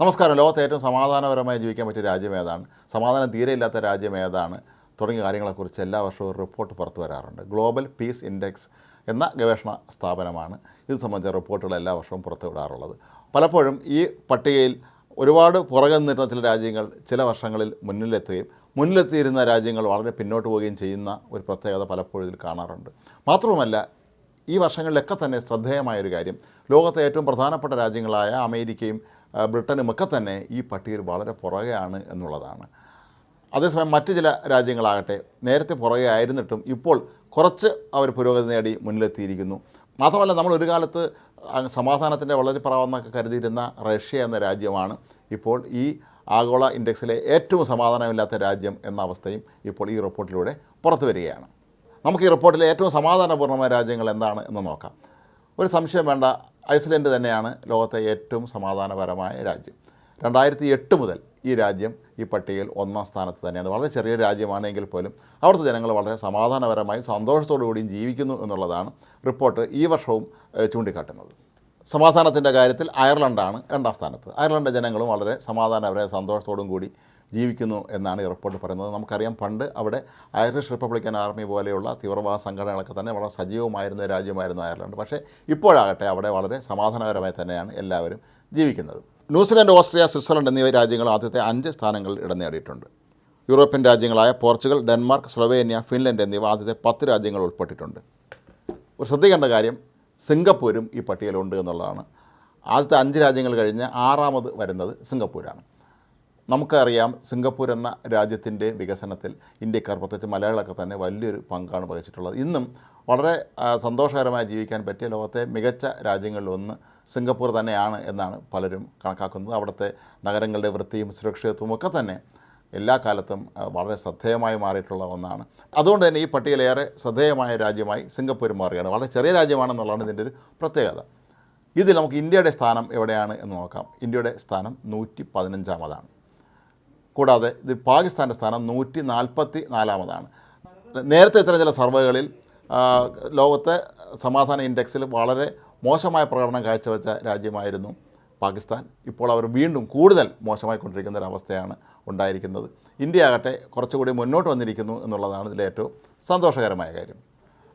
നമസ്കാരം. ലോകത്തെ ഏറ്റവും സമാധാനപരമായി ജീവിക്കാൻ പറ്റിയ രാജ്യം ഏതാണ്? സമാധാനം തീരെ ഇല്ലാത്ത രാജ്യം ഏതാണ്? തുടങ്ങിയ കാര്യങ്ങളെക്കുറിച്ച് എല്ലാ വർഷവും ഒരു റിപ്പോർട്ട് പുറത്തു വരാറുണ്ട്. ഗ്ലോബൽ പീസ് ഇൻഡെക്സ് എന്ന ഗവേഷണ സ്ഥാപനമാണ് ഇത് സംബന്ധിച്ച റിപ്പോർട്ടുകൾ എല്ലാ വർഷവും പുറത്തു വിടാറുള്ളത്. പലപ്പോഴും ഈ പട്ടികയിൽ ഒരുപാട് പുറകെ നിന്നിരുന്ന ചില രാജ്യങ്ങൾ ചില വർഷങ്ങളിൽ മുന്നിലെത്തുകയും മുന്നിലെത്തിയിരുന്ന രാജ്യങ്ങൾ വളരെ പിന്നോട്ട് പോവുകയും ചെയ്യുന്ന ഒരു പ്രത്യേകത പലപ്പോഴും ഇതിൽ കാണാറുണ്ട്. മാത്രവുമല്ല ഈ വർഷങ്ങളിലൊക്കെ തന്നെ ശ്രദ്ധേയമായൊരു കാര്യം ലോകത്തെ ഏറ്റവും പ്രധാനപ്പെട്ട രാജ്യങ്ങളായ അമേരിക്കയും ആ, ബ്രിട്ടനും തന്നെ ഈ പട്ടികയിൽ വളരെ പുറകെയാണ് എന്നുള്ളതാണ്. അതേസമയം മറ്റു ചില രാജ്യങ്ങളാകട്ടെ നേരത്തെ പുറകെ ആയിരുന്നിട്ടും ഇപ്പോൾ കുറച്ച് അവർ പുരോഗതി നേടി മുന്നിലെത്തിയിരിക്കുന്നു. മാത്രമല്ല നമ്മൾ ഒരു കാലത്ത് സമാധാനത്തിന്റെ വളരെ പ്രാവെന്നൊക്കെ കരുതിയിരുന്ന റഷ്യ എന്ന രാജ്യമാണ് ഇപ്പോൾ ഈ ആഗോള ഇൻഡെക്സിലെ ഏറ്റവും സമാധാനമില്ലാത്ത രാജ്യം എന്ന അവസ്ഥയും ഇപ്പോൾ ഈ റിപ്പോർട്ടിലൂടെ പുറത്തു വരികയാണ്. നമുക്ക് ഈ റിപ്പോർട്ടിലെ ഏറ്റവും സമാധാനപൂർണമായ രാജ്യങ്ങൾ എന്താണ് എന്ന് നോക്കാം. ഒരു സംശയം വേണ്ട ഐസ്ലൻഡ് തന്നെയാണ് ലോകത്തെ ഏറ്റവും സമാധാനപരമായ രാജ്യം. രണ്ടായിരത്തി എട്ട് മുതൽ ഈ രാജ്യം ഈ പട്ടികയിൽ ഒന്നാം സ്ഥാനത്ത് തന്നെയാണ്. വളരെ ചെറിയൊരു രാജ്യമാണെങ്കിൽ പോലും അവിടുത്തെ ജനങ്ങൾ വളരെ സമാധാനപരമായി സന്തോഷത്തോടു കൂടിയും ജീവിക്കുന്നു എന്നുള്ളതാണ് റിപ്പോർട്ട് ഈ വർഷവും ചൂണ്ടിക്കാട്ടുന്നത്. സമാധാനത്തിന്റെ കാര്യത്തിൽ അയർലൻഡാണ് രണ്ടാം സ്ഥാനത്ത്. അയർലൻഡ് ജനങ്ങളും വളരെ സമാധാനപരമായ സന്തോഷത്തോടും കൂടി ജീവിക്കുന്നു എന്നാണ് ഈ റിപ്പോർട്ട് പറയുന്നത്. നമുക്കറിയാം പണ്ട് അവിടെ ഐറിഷ് റിപ്പബ്ലിക്കൻ ആർമി പോലെയുള്ള തീവ്രവാദ സംഘടനകളൊക്കെ തന്നെ വളരെ സജീവമായിരുന്ന രാജ്യമായിരുന്നു അയർലൻഡ്. പക്ഷേ ഇപ്പോഴാകട്ടെ അവിടെ വളരെ സമാധാനപരമായി തന്നെയാണ് എല്ലാവരും ജീവിക്കുന്നത്. ന്യൂസിലൻഡ് ഓസ്ട്രിയ സ്വിറ്റ്സർലൻഡ് എന്നീ രാജ്യങ്ങൾ ആദ്യത്തെ അഞ്ച് സ്ഥാനങ്ങളിൽ ഇടം നേടിയിട്ടുണ്ട്. യൂറോപ്യൻ രാജ്യങ്ങളായ പോർച്ചുഗൽ ഡെൻമാർക്ക് സ്ലൊവേനിയ ഫിൻലൻഡ് എന്നിവ ആദ്യത്തെ പത്ത് രാജ്യങ്ങൾ ഉൾപ്പെട്ടിട്ടുണ്ട്. ഒരു ശ്രദ്ധിക്കേണ്ട കാര്യം സിംഗപ്പൂരും ഈ പട്ടികയിലുണ്ട് എന്നുള്ളതാണ്. ആദ്യത്തെ അഞ്ച് രാജ്യങ്ങൾ കഴിഞ്ഞ് ആറാമത് വരുന്നത് സിംഗപ്പൂരാണ്. നമുക്കറിയാം സിംഗപ്പൂർ എന്ന രാജ്യത്തിന്റെ വികസനത്തിൽ ഇന്ത്യക്കാർ പ്രത്യേകിച്ച് മലയാളികളൊക്കെ തന്നെ വലിയൊരു പങ്കാണ് വഹിച്ചിട്ടുള്ളത്. ഇന്നും വളരെ സന്തോഷകരമായി ജീവിക്കാൻ പറ്റിയ ലോകത്തെ മികച്ച രാജ്യങ്ങളിലൊന്ന് സിംഗപ്പൂർ തന്നെയാണ് എന്നാണ് പലരും കണക്കാക്കുന്നത്. അവിടുത്തെ നഗരങ്ങളുടെ വൃത്തിയും സുരക്ഷിതത്വവും ഒക്കെ തന്നെ എല്ലാ കാലത്തും വളരെ ശ്രദ്ധേയമായി മാറിയിട്ടുള്ള ഒന്നാണ്. അതുകൊണ്ട് തന്നെ ഈ പട്ടികയിലേറെ ശ്രദ്ധേയമായ രാജ്യമായി സിംഗപ്പൂർ മാറുകയാണ്. വളരെ ചെറിയ രാജ്യമാണെന്നുള്ളതാണ് ഇതിന്റെ ഒരു പ്രത്യേകത. ഇതിൽ നമുക്ക് ഇന്ത്യയുടെ സ്ഥാനം എവിടെയാണ് എന്ന് നോക്കാം. ഇന്ത്യയുടെ സ്ഥാനം നൂറ്റി പതിനഞ്ചാമതാണ്. കൂടാതെ ഇത് പാകിസ്ഥാന്റെ സ്ഥാനം നൂറ്റി നാൽപ്പത്തി നാലാമതാണ് നേരത്തെ ഇത്തരം ചില സർവേകളിൽ ലോകത്തെ സമാധാന ഇൻഡെക്സിൽ വളരെ മോശമായ പ്രകടനം കാഴ്ചവെച്ച രാജ്യമായിരുന്നു പാകിസ്ഥാൻ. ഇപ്പോൾ അവർ വീണ്ടും കൂടുതൽ മോശമായിക്കൊണ്ടിരിക്കുന്ന ഒരു അവസ്ഥയാണ് ഉണ്ടായിരിക്കുന്നത്. ഇന്ത്യ ആകട്ടെ കുറച്ചുകൂടി മുന്നോട്ട് വന്നിരിക്കുന്നു എന്നുള്ളതാണ് ഇതിലെ ഏറ്റവും സന്തോഷകരമായ കാര്യം.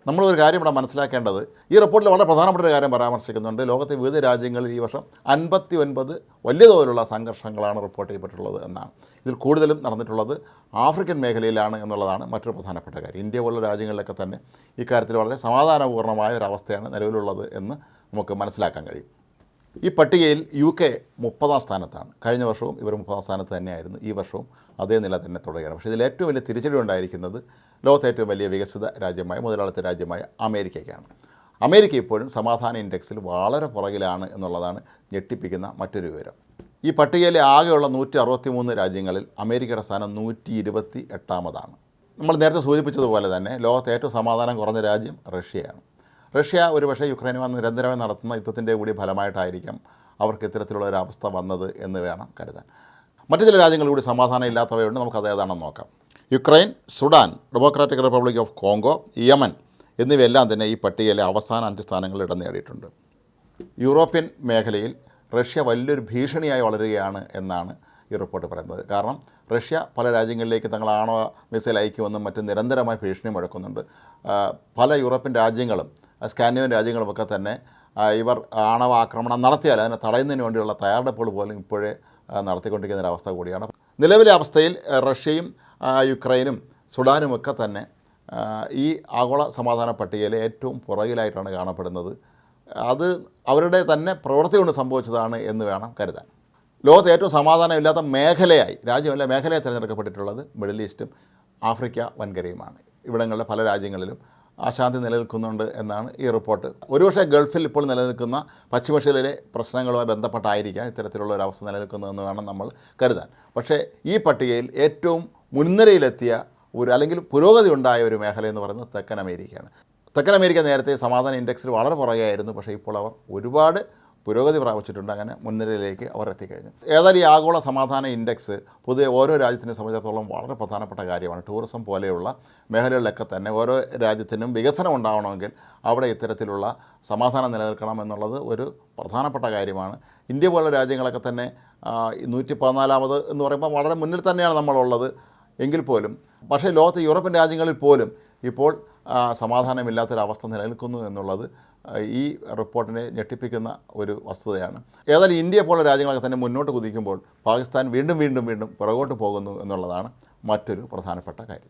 നമ്മളൊരു കാര്യം ഇവിടെ മനസ്സിലാക്കേണ്ടത് ഈ റിപ്പോർട്ടിൽ വളരെ പ്രധാനപ്പെട്ട ഒരു കാര്യം പരാമർശിക്കുന്നുണ്ട്. ലോകത്തെ വിവിധ രാജ്യങ്ങളിൽ ഈ വർഷം അൻപത്തി ഒൻപത് വലിയ തോതിലുള്ള സംഘർഷങ്ങളാണ് റിപ്പോർട്ട് ചെയ്യപ്പെട്ടിട്ടുള്ളത് എന്നാണ്. ഇതിൽ കൂടുതലും നടന്നിട്ടുള്ളത് ആഫ്രിക്കൻ മേഖലയിലാണ് എന്നുള്ളതാണ് മറ്റൊരു പ്രധാനപ്പെട്ട കാര്യം. ഇന്ത്യ പോലുള്ള രാജ്യങ്ങളിലൊക്കെ തന്നെ ഇക്കാര്യത്തിൽ വളരെ സമാധാനപൂർണമായ ഒരു അവസ്ഥയാണ് നിലവിലുള്ളത് എന്ന് നമുക്ക് മനസ്സിലാക്കാൻ കഴിയും. ഈ പട്ടികയിൽ യു കെ മുപ്പതാം സ്ഥാനത്താണ്. കഴിഞ്ഞ വർഷവും ഇവർ മുപ്പതാം സ്ഥാനത്ത് തന്നെയായിരുന്നു. ഈ വർഷവും അതേ നില തന്നെ തുടരുകയാണ്. പക്ഷേ ഇതിൽ ഏറ്റവും വലിയ തിരിച്ചടി ഉണ്ടായിരിക്കുന്നത് ലോകത്തെ ഏറ്റവും വലിയ വികസിത രാജ്യമായ മുതലാളിത്ത രാജ്യമായ അമേരിക്കയ്ക്കാണ്. അമേരിക്ക ഇപ്പോഴും സമാധാന ഇൻഡെക്സിൽ വളരെ പുറകിലാണ് എന്നുള്ളതാണ് ഞെട്ടിപ്പിക്കുന്ന മറ്റൊരു വിവരം. ഈ പട്ടികയിലെ ആകെയുള്ള നൂറ്റി അറുപത്തി മൂന്ന് രാജ്യങ്ങളിൽ അമേരിക്കയുടെ സ്ഥാനം നൂറ്റി ഇരുപത്തി എട്ടാമതാണ് നമ്മൾ നേരത്തെ സൂചിപ്പിച്ചതുപോലെ തന്നെ ലോകത്തെ ഏറ്റവും സമാധാനം കുറഞ്ഞ രാജ്യം റഷ്യയാണ്. റഷ്യ ഒരുപക്ഷെ യുക്രൈനുമായി നിരന്തരമായി നടത്തുന്ന യുദ്ധത്തിന്റെ കൂടി ഫലമായിട്ടായിരിക്കും അവർക്ക് ഇത്തരത്തിലുള്ള ഒരു അവസ്ഥ വന്നത് എന്ന് വേണം കരുതാൻ. മറ്റു ചില രാജ്യങ്ങൾ കൂടി സമാധാനം ഇല്ലാത്തവയുണ്ട്. നമുക്ക് അത് ഏതാണെന്ന് നോക്കാം. Ukraine Sudan Democratic Republic of Congo Yemen എന്നിവയെല്ലാം തന്നെ ഈ പട്ടികയിലെ അവസാന അഞ്ച് സ്ഥാനങ്ങളിൽ ഇടം നേടിയിട്ടുണ്ട്. യൂറോപ്യൻ മേഖലയിൽ റഷ്യ വലിയൊരു ഭീഷണിയായി വളരുകയാണ് എന്നാണ് ഈ റിപ്പോർട്ട് പറയുന്നത്. കാരണം റഷ്യ പല രാജ്യങ്ങളിലേക്ക് തങ്ങൾ ആണവ മിസൈൽ അയക്കുമെന്നും മറ്റും നിരന്തരമായി ഭീഷണി മുഴക്കുന്നുണ്ട്. പല യൂറോപ്യൻ രാജ്യങ്ങളും ആ, സ്കാൻഡിനേവ്യൻ രാജ്യങ്ങളുമൊക്കെ തന്നെ ഇവർ ആണവ ആക്രമണം നടത്തിയാൽ അതിനെ തടയുന്നതിന് വേണ്ടിയുള്ള തയ്യാറെടുപ്പുകൾ പോലും ഇപ്പോഴേ നടത്തിക്കൊണ്ടിരിക്കുന്ന ഒരവസ്ഥ കൂടിയാണ്. നിലവിലെ അവസ്ഥയിൽ റഷ്യയും യുക്രൈനും സുഡാനുമൊക്കെ തന്നെ ഈ ആഗോള സമാധാന പട്ടികയിലെ ഏറ്റവും പുറകിലായിട്ടാണ് കാണപ്പെടുന്നത്. അത് അവരുടെ തന്നെ പ്രവൃത്തി കൊണ്ട് സംഭവിച്ചതാണ് എന്ന് വേണം കരുതാൻ. ലോകത്തെ ഏറ്റവും സമാധാനമില്ലാത്ത മേഖലയായി രാജ്യമല്ല മേഖലയായി തിരഞ്ഞെടുക്കപ്പെട്ടിട്ടുള്ളത് മിഡിൽ ഈസ്റ്റും ആഫ്രിക്ക വൻകരയുമാണ്. ഇവിടങ്ങളിലെ പല രാജ്യങ്ങളിലും അശാന്തി നിലനിൽക്കുന്നുണ്ട് എന്നാണ് ഈ റിപ്പോർട്ട്. ഒരുപക്ഷെ ഗൾഫിൽ ഇപ്പോൾ നിലനിൽക്കുന്ന പശ്ചിമേഷ്യയിലെ പ്രശ്നങ്ങളുമായി ബന്ധപ്പെട്ടായിരിക്കാം ഇത്തരത്തിലുള്ള ഒരു അവസ്ഥ നിലനിൽക്കുന്നതെന്ന് വേണം നമ്മൾ കരുതാൻ. പക്ഷേ ഈ പട്ടികയിൽ ഏറ്റവും മുൻനിരയിലെത്തിയ ഒരു അല്ലെങ്കിൽ പുരോഗതി ഉണ്ടായ ഒരു മേഖല എന്ന് പറയുന്നത് തെക്കൻ അമേരിക്കയാണ്. തെക്കൻ അമേരിക്ക നേരത്തെ സമാധാന ഇൻഡെക്സിൽ വളരെ പുറകെയായിരുന്നു. പക്ഷേ ഇപ്പോൾ അവർ ഒരുപാട് പുരോഗതി പ്രാപിച്ചിട്ടുണ്ട്. അങ്ങനെ മുൻനിരയിലേക്ക് അവർ എത്തിക്കഴിഞ്ഞു. ഏതായാലും ഈ ആഗോള സമാധാന ഇൻഡെക്സ് പൊതുവെ ഓരോ രാജ്യത്തിനെ സംബന്ധിച്ചിടത്തോളം വളരെ പ്രധാനപ്പെട്ട കാര്യമാണ്. ടൂറിസം പോലെയുള്ള മേഖലകളിലൊക്കെ തന്നെ ഓരോ രാജ്യത്തിനും വികസനം ഉണ്ടാവണമെങ്കിൽ അവിടെ ഇത്തരത്തിലുള്ള സമാധാനം നിലനിൽക്കണം എന്നുള്ളത് ഒരു പ്രധാനപ്പെട്ട കാര്യമാണ്. ഇന്ത്യ പോലുള്ള രാജ്യങ്ങളൊക്കെ തന്നെ നൂറ്റി പതിനാലാമത് എന്ന് പറയുമ്പോൾ വളരെ മുന്നിൽ തന്നെയാണ് നമ്മളുള്ളത് എങ്കിൽ പോലും. പക്ഷേ ലോകത്തെ യൂറോപ്യൻ രാജ്യങ്ങളിൽ പോലും ഇപ്പോൾ സമാധാനമില്ലാത്തൊരവസ്ഥ നിലനിൽക്കുന്നു എന്നുള്ളത് ഈ റിപ്പോർട്ടിനെ ഞെട്ടിപ്പിക്കുന്ന ഒരു വസ്തുതയാണ്. ഏതായാലും ഇന്ത്യ പോലുള്ള രാജ്യങ്ങളൊക്കെ തന്നെ മുന്നോട്ട് കുതിക്കുമ്പോൾ പാകിസ്ഥാൻ വീണ്ടും വീണ്ടും വീണ്ടും പുറകോട്ട് പോകുന്നു എന്നുള്ളതാണ് മറ്റൊരു പ്രധാനപ്പെട്ട കാര്യം.